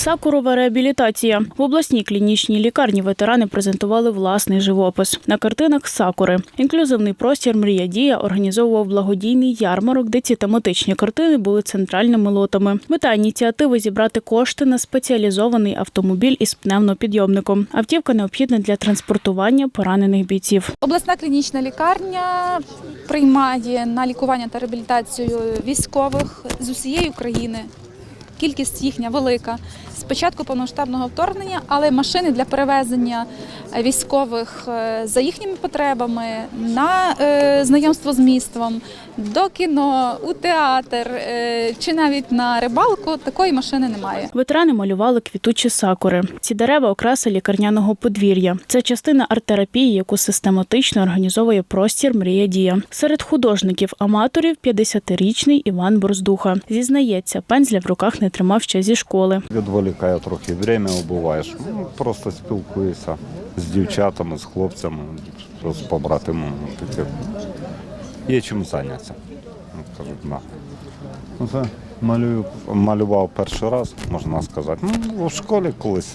Сакурова реабілітація в обласній клінічній лікарні ветерани презентували власний живопис на картинах Сакури. Інклюзивний простір Мрія дія організовував благодійний ярмарок, де ці тематичні картини були центральними лотами. Мета ініціативи зібрати кошти на спеціалізований автомобіль із пневмопідйомником. Автівка необхідна для транспортування поранених бійців. Обласна клінічна лікарня приймає на лікування та реабілітацію військових з усієї України. Кількість їхня велика. З початку повномасштабного вторгнення, але машини для перевезення військових е, за їхніми потребами на е, знайомство з містом, до кіно, у театр е, чи навіть на рибалку такої машини немає. Ветерани малювали квітучі сакури. Ці дерева окраса лікарняного подвір'я. Це частина арт-терапії, яку систематично організовує простір Мрія Дія. Серед художників аматорів 50-річний Іван Борздуха. Зізнається, пензля в руках не тримав ще зі школи. Відволікає трохи время убуваєш. Ну, просто спілкуєшся з дівчатами, з хлопцями, з побратимами. Є чим зайнятися. Ну, це малюю, малював перший раз, можна сказати. Ну, у школі колись.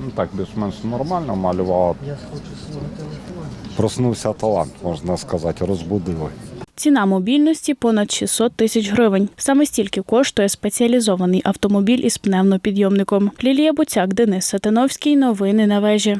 Ну, так, більш-менш нормально малював. Проснувся талант, можна сказати, розбудили. Ціна мобільності понад 600 тисяч гривень. Саме стільки коштує спеціалізований автомобіль із пневмопідйомником. Лілія Буцяк, Денис Сатановський. Новини на вежі.